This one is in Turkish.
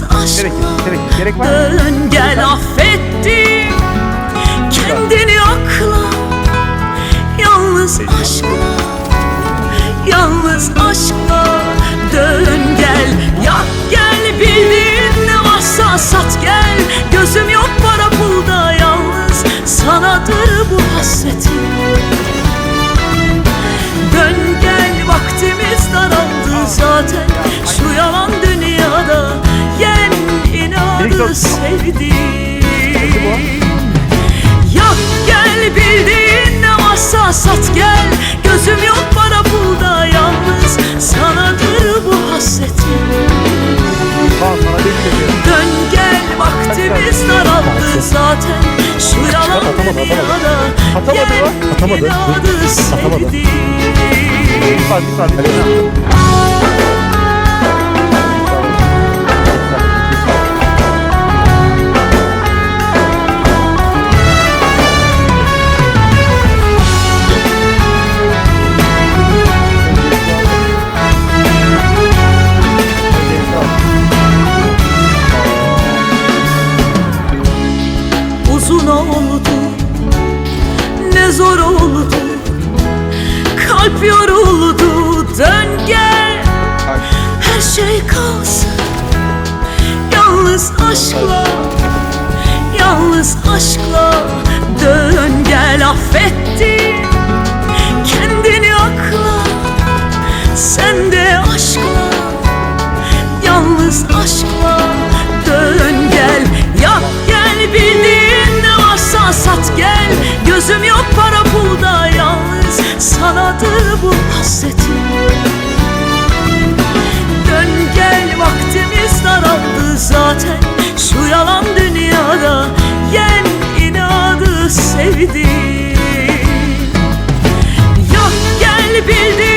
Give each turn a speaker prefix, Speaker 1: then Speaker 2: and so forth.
Speaker 1: Gerek,
Speaker 2: aşkla
Speaker 1: gerek, gerek var.
Speaker 2: Dön gel affettim. Kendini akla. Yalnız aşkla. Yalnız aşkla. Dön gel. Yak gel bildiğin ne varsa sat gel. Gözüm yok para pulda yalnız Sanadır bu hasretim. Dön gel. Vaktimiz daraldı zaten. Şu yalan inadı sevdim Yak gel bildiğin ne varsa sat gel Gözüm yok para pulda yalnız Sanadır bu hasretim
Speaker 1: şey.
Speaker 2: Dön gel vaktimiz daraldı zaten Şu yalan
Speaker 1: Atamadı, atamadı.
Speaker 2: dünyada
Speaker 1: Atamadı mı? Atamadı.
Speaker 2: inadı
Speaker 1: Atamadı.
Speaker 2: sevdim
Speaker 1: Bir saat,
Speaker 2: zor oldu. Kalp yoruldu. Dön gel. Her şey kalsın. Yalnız aşkla. Yalnız aşkla Gözüm yok para pulda yalnız sanadır bu hasretim. Dön gel vaktimiz daraldı zaten. Şu yalan dünyada Yen inadı sevdim. Yok gel bildim